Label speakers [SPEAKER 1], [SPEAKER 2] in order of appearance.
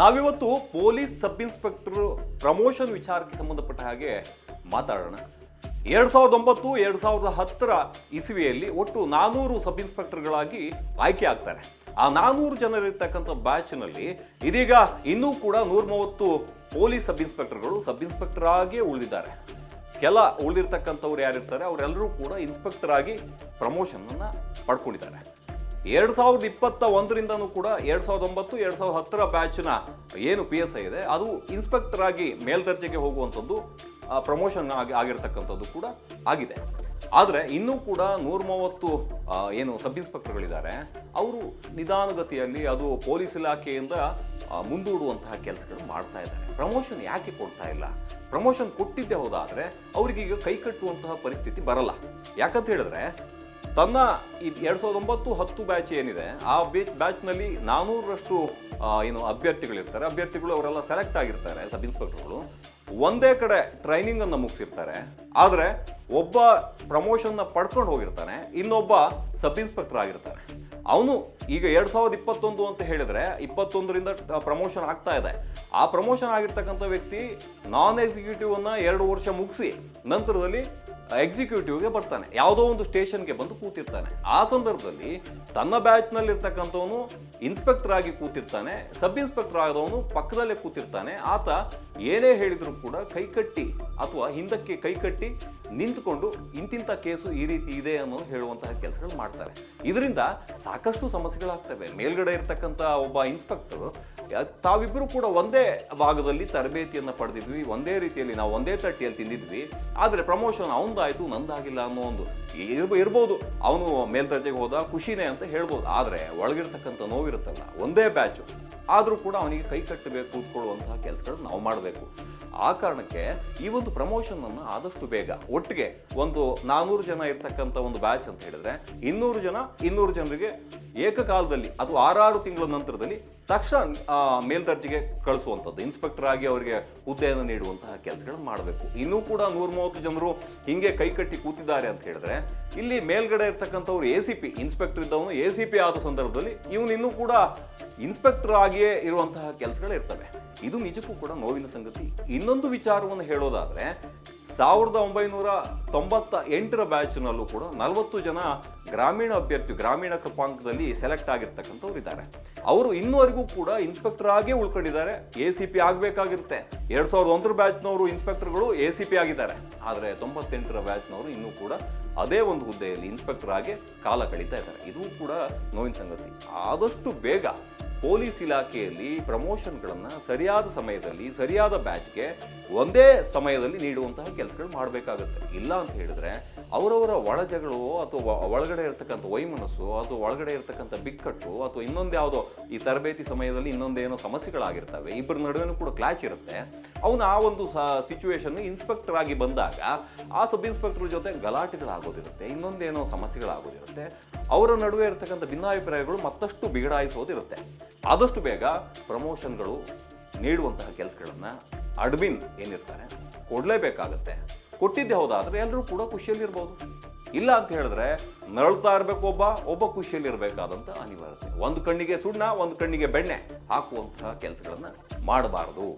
[SPEAKER 1] ನಾವಿವತ್ತು police sub inspector promotion ವಿಚಾರಕ್ಕೆ ಸಂಬಂಧಪಟ್ಟ ಹಾಗೆ ಮಾತಾಡೋಣ. ಎರಡ್ ಸಾವಿರದ ಒಂಬತ್ತು, ಎರಡ್ ಸಾವಿರದ ಹತ್ತರ ಇಸವಿಯಲ್ಲಿ ಒಟ್ಟು ನಾನೂರು ಸಬ್ ಇನ್ಸ್ಪೆಕ್ಟರ್ಗಳಾಗಿ ಆಯ್ಕೆ ಆಗ್ತಾರೆ. ಆ ನಾನೂರು ಜನರಿರ್ತಕ್ಕಂಥ ಬ್ಯಾಚ್ನಲ್ಲಿ ಇದೀಗ ಇನ್ನೂ ಕೂಡ ನೂರ ಮೂವತ್ತು ಪೊಲೀಸ್ ಸಬ್ ಇನ್ಸ್ಪೆಕ್ಟರ್ಗಳು ಸಬ್ ಇನ್ಸ್ಪೆಕ್ಟರ್ ಆಗೇ ಉಳಿದಿದ್ದಾರೆ. ಕೆಲ ಉಳಿದಿರ್ತಕ್ಕಂಥವ್ರು ಯಾರಿರ್ತಾರೆ, ಅವರೆಲ್ಲರೂ ಕೂಡ ಇನ್ಸ್ಪೆಕ್ಟರ್ ಆಗಿ ಪ್ರಮೋಷನ್ ಅನ್ನ ಪಡ್ಕೊಂಡಿದ್ದಾರೆ. ಎರಡ್ ಸಾವಿರದ ಇಪ್ಪತ್ತ ಒಂದರಿಂದನೂ ಕೂಡ ಎರಡು ಸಾವಿರದ ಒಂಬತ್ತು, ಎರಡು ಸಾವಿರದ ಹತ್ತರ ಬ್ಯಾಚ್ನ ಏನು ಪಿ ಎಸ್ ಐ ಇದೆ, ಅದು ಇನ್ಸ್ಪೆಕ್ಟರ್ ಆಗಿ ಮೇಲ್ದರ್ಜೆಗೆ ಹೋಗುವಂಥದ್ದು ಪ್ರಮೋಷನ್ ಆಗಿ, ಆಗಿರ್ತಕ್ಕಂಥದ್ದು ಕೂಡ ಆಗಿದೆ. ಆದರೆ ಇನ್ನೂ ಕೂಡ ನೂರ ಮೂವತ್ತು ಏನು ಸಬ್ ಇನ್ಸ್ಪೆಕ್ಟರ್ಗಳಿದ್ದಾರೆ ಅವರು ನಿಧಾನಗತಿಯಲ್ಲಿ ಅದು ಪೊಲೀಸ್ ಇಲಾಖೆಯಿಂದ ಮುಂದೂಡುವಂತಹ ಕೆಲಸಗಳು ಮಾಡ್ತಾ ಇದ್ದಾರೆ. ಪ್ರಮೋಷನ್ ಯಾಕೆ ಕೊಡ್ತಾ ಇಲ್ಲ? ಪ್ರಮೋಷನ್ ಕೊಟ್ಟಿದ್ದೇ ಹೋದಾದರೆ ಅವರಿಗೀಗ ಕೈ ಕಟ್ಟುವಂತಹ ಪರಿಸ್ಥಿತಿ ಬರಲ್ಲ. ಯಾಕಂತ ಹೇಳಿದ್ರೆ ತನ್ನ ಈ ಎರಡು ಸಾವಿರದ ಒಂಬತ್ತು ಹತ್ತು ಬ್ಯಾಚ್ ಏನಿದೆ ಆ ಬ್ಯಾಚ್ ಬ್ಯಾಚ್ನಲ್ಲಿ ನಾನೂರರಷ್ಟು ಆ, ಏನು ಅಭ್ಯರ್ಥಿಗಳಿರ್ತಾರೆ. ಅಭ್ಯರ್ಥಿಗಳು ಅವರೆಲ್ಲ ಸೆಲೆಕ್ಟ್ ಆಗಿರ್ತಾರೆ ಸಬ್ ಇನ್ಸ್ಪೆಕ್ಟರ್ಗಳು ಒಂದೇ ಕಡೆ ಟ್ರೈನಿಂಗ್ ಅನ್ನು ಮುಗಿಸಿರ್ತಾರೆ. ಆದರೆ ಒಬ್ಬ ಪ್ರಮೋಷನ್ನ ಪಡ್ಕೊಂಡು ಹೋಗಿರ್ತಾನೆ ಇನ್ನೊಬ್ಬ ಸಬ್ ಇನ್ಸ್ಪೆಕ್ಟರ್ ಆಗಿರ್ತಾನೆ. ಅವನು ಈಗ ಎರಡು ಸಾವಿರದ ಇಪ್ಪತ್ತೊಂದು ಅಂತ ಹೇಳಿದರೆ ಇಪ್ಪತ್ತೊಂದರಿಂದ ಪ್ರಮೋಷನ್ ಆಗ್ತಾ ಇದೆ. ಆ ಪ್ರಮೋಷನ್ ಆಗಿರ್ತಕ್ಕಂಥ ವ್ಯಕ್ತಿ ನಾನ್ ಎಕ್ಸಿಕ್ಯೂಟಿವ್ ಅನ್ನ ಎರಡು ವರ್ಷ ಮುಗಿಸಿ ನಂತರದಲ್ಲಿ ಎಕ್ಸಿಕ್ಯೂಟಿವ್ಗೆ ಬರ್ತಾನೆ. ಯಾವುದೋ ಒಂದು ಸ್ಟೇಷನ್ಗೆ ಬಂದು ಕೂತಿರ್ತಾನೆ. ಆ ಸಂದರ್ಭದಲ್ಲಿ ತನ್ನ ಬ್ಯಾಚ್ನಲ್ಲಿ ಇರ್ತಕ್ಕಂಥವನು ಇನ್ಸ್ಪೆಕ್ಟರ್ ಆಗಿ ಕೂತಿರ್ತಾನೆ. ಸಬ್ ಇನ್ಸ್ಪೆಕ್ಟರ್ ಆದವನು ಪಕ್ಕದಲ್ಲೇ ಕೂತಿರ್ತಾನೆ. ಆತ ಏನೇ ಹೇಳಿದ್ರು ಕೂಡ ಕೈಕಟ್ಟಿ ಅಥವಾ ಹಿಂದಕ್ಕೆ ಕೈಕಟ್ಟಿ ನಿಂತುಕೊಂಡು ಇಂತಿಂಥ ಕೇಸು ಈ ರೀತಿ ಇದೆ ಅನ್ನೋ ಹೇಳುವಂತಹ ಕೆಲಸಗಳು ಮಾಡ್ತಾರೆ. ಇದರಿಂದ ಸಾಕಷ್ಟು ಸಮಸ್ಯೆಗಳಾಗ್ತವೆ. ಮೇಲ್ಗಡೆ ಇರತಕ್ಕಂಥ ಒಬ್ಬ ಇನ್ಸ್ಪೆಕ್ಟರ್ ತಾವಿಬ್ಬರು ಕೂಡ ಒಂದೇ ಭಾಗದಲ್ಲಿ ತರಬೇತಿಯನ್ನು ಪಡೆದಿದ್ವಿ. ಒಂದೇ ರೀತಿಯಲ್ಲಿ ನಾವು ಒಂದೇ ತಟ್ಟಿಯಲ್ಲಿ ತಿಂದಿದ್ವಿ. ಆದರೆ ಪ್ರಮೋಷನ್ ಅವನದಾಯಿತು ನಂದಾಗಿಲ್ಲ ಅನ್ನೋ ಒಂದು ಇರ್ಬ, ಇರ್ಬೋದು. ಅವನು ಮೇಲ್ದರ್ಜೆಗೆ ಹೋದ, ಖುಷಿನೇ ಅಂತ ಹೇಳ್ಬೋದು. ಆದರೆ ಒಳಗಿರ್ತಕ್ಕಂಥ ನೋವಿರುತ್ತಲ್ಲ, ಒಂದೇ ಬ್ಯಾಚು. ಆದರೂ ಕೂಡ ಅವನಿಗೆ ಕೈ ಕಟ್ಟಬೇಕು, ಕೂತ್ಕೊಳ್ಳುವಂತಹ ಕೆಲಸಗಳನ್ನು ನಾವು ಮಾಡಬೇಕು. ಆ ಕಾರಣಕ್ಕೆ ಈ ಒಂದು ಪ್ರಮೋಷನನ್ನು ಆದಷ್ಟು ಬೇಗ, ಒಟ್ಟಿಗೆ ಒಂದು ನಾನ್ನೂರು ಜನ ಇರ್ತಕ್ಕಂಥ ಒಂದು ಬ್ಯಾಚ್ ಅಂತ ಹೇಳಿದ್ರೆ, ಇನ್ನೂರು ಜನ ಇನ್ನೂರು ಜನರಿಗೆ ಏಕಕಾಲದಲ್ಲಿ, ಅದು ಆರಾರು ತಿಂಗಳ ನಂತರದಲ್ಲಿ ತಕ್ಷಣ ಮೇಲ್ದರ್ಜೆಗೆ ಕಳಿಸುವಂಥದ್ದು. ಇನ್ಸ್ಪೆಕ್ಟರ್ ಆಗಿ ಅವರಿಗೆ ಹುದ್ದೆಯನ್ನು ನೀಡುವಂತಹ ಕೆಲಸಗಳನ್ನು ಮಾಡಬೇಕು. ಇನ್ನೂ ಕೂಡ ನೂರ ಮೂವತ್ತು ಜನರು ಹಿಂಗೆ ಕೈ ಕಟ್ಟಿ ಕೂತಿದ್ದಾರೆ ಅಂತ ಹೇಳಿದ್ರೆ, ಇಲ್ಲಿ ಮೇಲ್ಗಡೆ ಇರ್ತಕ್ಕಂಥವ್ರು ಎ ಸಿ ಪಿ ಇನ್ಸ್ಪೆಕ್ಟರ್ ಇದ್ದವನು ಎ ಸಿ ಪಿ ಆದ ಸಂದರ್ಭದಲ್ಲಿ ಇವನು ಇನ್ನೂ ಕೂಡ ಇನ್ಸ್ಪೆಕ್ಟರ್ ಆಗಿಯೇ ಇರುವಂತಹ ಕೆಲಸಗಳು ಇರ್ತವೆ. ಇದು ನಿಜಕ್ಕೂ ಕೂಡ ನೋವಿನ ಸಂಗತಿ. ಇನ್ನೊಂದು ವಿಚಾರವನ್ನು ಹೇಳೋದಾದ್ರೆ ಸಾವಿರದ ಒಂಬೈನೂರ ತೊಂಬತ್ತ ಎಂಟರ ಬ್ಯಾಚ್ನಲ್ಲೂ ಕೂಡ ನಲವತ್ತು ಜನ ಗ್ರಾಮೀಣ ಅಭ್ಯರ್ಥಿ, ಗ್ರಾಮೀಣ ಕೃಪಾಂಕದಲ್ಲಿ ಸೆಲೆಕ್ಟ್ ಆಗಿರ್ತಕ್ಕಂಥವ್ರು ಇದ್ದಾರೆ ಅವರು ಇನ್ನುವರೆಗೂ ಕೂಡ ಇನ್ಸ್ಪೆಕ್ಟರ್ ಆಗೇ ಉಳ್ಕೊಂಡಿದ್ದಾರೆ. ಎ ಸಿ ಪಿ ಆಗಬೇಕಾಗಿರುತ್ತೆ. ಎರಡು ಸಾವಿರದ ಒಂದರ ಬ್ಯಾಚ್ನವರು ಇನ್ಸ್ಪೆಕ್ಟರ್ಗಳು ಎ ಸಿ ಪಿ ಆಗಿದ್ದಾರೆ. ಆದರೆ ತೊಂಬತ್ತೆಂಟರ ಬ್ಯಾಚ್ನವರು ಇನ್ನೂ ಕೂಡ ಅದೇ ಒಂದು ಹುದ್ದೆಯಲ್ಲಿ ಇನ್ಸ್ಪೆಕ್ಟರ್ ಆಗಿ ಕಾಲ ಕಳೀತಾ ಇದ್ದಾರೆ. ಇದು ಕೂಡ ನೋವಿನ ಸಂಗತಿ. ಆದಷ್ಟು ಬೇಗ ಪೊಲೀಸ್ ಇಲಾಖೆಯಲ್ಲಿ ಪ್ರಮೋಷನ್ಗಳನ್ನು ಸರಿಯಾದ ಸಮಯದಲ್ಲಿ, ಸರಿಯಾದ ಬ್ಯಾಚ್ಗೆ ಒಂದೇ ಸಮಯದಲ್ಲಿ ನೀಡುವಂತಹ ಕೆಲಸಗಳು ಮಾಡಬೇಕಾಗುತ್ತೆ. ಇಲ್ಲ ಅಂತ ಹೇಳಿದ್ರೆ ಅವರವರ ಒಳಜಗಳು ಅಥವಾ ಒಳಗಡೆ ಇರತಕ್ಕಂಥ ವೈಮನಸ್ಸು ಅಥವಾ ಒಳಗಡೆ ಇರತಕ್ಕಂಥ ಬಿಕ್ಕಟ್ಟು ಅಥವಾ ಇನ್ನೊಂದು ಯಾವುದೋ ಈ ತರಬೇತಿ ಸಮಯದಲ್ಲಿ ಇನ್ನೊಂದೇನೋ ಸಮಸ್ಯೆಗಳಾಗಿರ್ತವೆ ಇಬ್ಬರ ನಡುವೆನೂ ಕೂಡ ಕ್ಲಾಚ್ ಇರುತ್ತೆ, ಅವನು ಆ ಒಂದು ಸಿಚುವೇಶನ್ ಇನ್ಸ್ಪೆಕ್ಟರ್ ಆಗಿ ಬಂದಾಗ ಆ ಸಬ್ ಇನ್ಸ್ಪೆಕ್ಟರ್ ಜೊತೆ ಗಲಾಟೆಗಳಾಗೋದಿರುತ್ತೆ, ಇನ್ನೊಂದೇನೋ ಸಮಸ್ಯೆಗಳಾಗೋದಿರುತ್ತೆ. ಅವರ ನಡುವೆ ಇರತಕ್ಕಂಥ ಭಿನ್ನಾಭಿಪ್ರಾಯಗಳು ಮತ್ತಷ್ಟು ಬಿಗಡಾಯಿಸೋದಿರುತ್ತೆ. ಆದಷ್ಟು ಬೇಗ ಪ್ರಮೋಷನ್ಗಳು ನೀಡುವಂತಹ ಕೆಲಸಗಳನ್ನು ಅಡ್ಮಿನ್ ಏನಿರ್ತಾರೆ, ಕೊಡಲೇಬೇಕಾಗತ್ತೆ. ಕೊಟ್ಟಿದ್ದೆ ಹೌದಾದರೆ ಎಲ್ಲರೂ ಕೂಡ ಖುಷಿಯಲ್ಲಿರ್ಬೋದು. ಇಲ್ಲ ಅಂತ ಹೇಳಿದ್ರೆ ನರಳ್ತಾ ಇರಬೇಕು ಒಬ್ಬ ಒಬ್ಬ ಖುಷಿಯಲ್ಲಿರಬೇಕಾದಂಥ ಅನಿವಾರ್ಯತೆ. ಒಂದು ಕಣ್ಣಿಗೆ ಸುಣ್ಣ, ಒಂದು ಕಣ್ಣಿಗೆ ಬೆಣ್ಣೆ ಹಾಕುವಂತಹ ಕೆಲಸಗಳನ್ನು ಮಾಡಬಾರದು.